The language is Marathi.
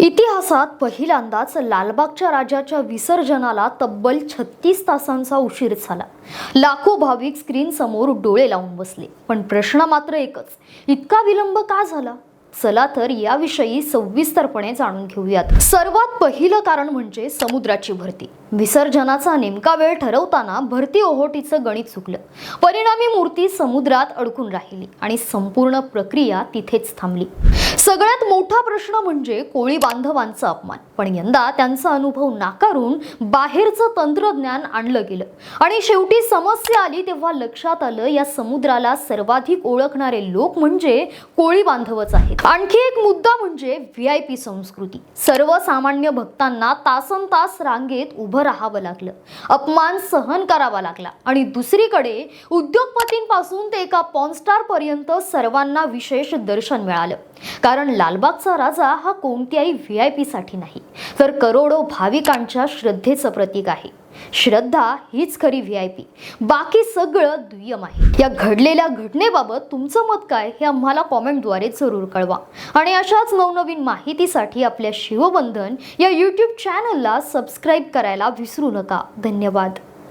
इतिहासात पहिल्यांदाच लालबागच्या राजाच्या विसर्जनाला तब्बल छत्तीस तासांचा उशीर झाला. लाखो भाविक स्क्रीन समोर डोळे लावून बसले. पण प्रश्न मात्र एकच इतका विलंब का झाला? चला तर याविषयी सविस्तरपणे जाणून घेऊयात. सर्वात पहिलं कारण म्हणजे समुद्राची भरती. विसर्जनाचा नेमका वेळ ठरवताना भरती ओहोटीचं गणित चुकलं. परिणामी मूर्ती समुद्रात अडकून राहिली आणि संपूर्ण प्रक्रिया तिथेच थांबली. सगळ्यात मोठा प्रश्न म्हणजे कोळी बांधवांचा अपमान. पण यंदा त्यांचा अनुभव नाकारून बाहेरचं तंत्रज्ञान आणलं गेलं. आणि शेवटी समस्या आली तेव्हा लक्षात आलं या समुद्राला सर्वाधिक ओळखणारे लोक म्हणजे कोळी बांधवच आहेत. आणखी एक मुद्दा म्हणजे व्ही आय पी संस्कृती. सर्वसामान्य भक्तांना तासन तास रांगेत उभं राहावं लागलं. अपमान सहन करावा लागला. आणि दुसरीकडे उद्योगपतींपासून ते एका पॉनस्टार पर्यंत सर्वांना विशेष दर्शन मिळालं. कारण लालबागचा राजा हा कोणत्याही व्ही आयसाठी नाही. तर करोडो भाविकांच्या श्रद्धेचं प्रतीक आहे. श्रद्धा हीच खरी व्ही आय पी बाकी सगळं दुय्यम आहे. या घडलेल्या घटनेबाबत तुमचं मत काय हे आम्हाला कॉमेंटद्वारे जरूर कळवा. आणि अशाच नवनवीन माहितीसाठी आपल्या शिवबंधन या यूट्यूब चॅनलला सबस्क्राईब करायला विसरू नका. धन्यवाद.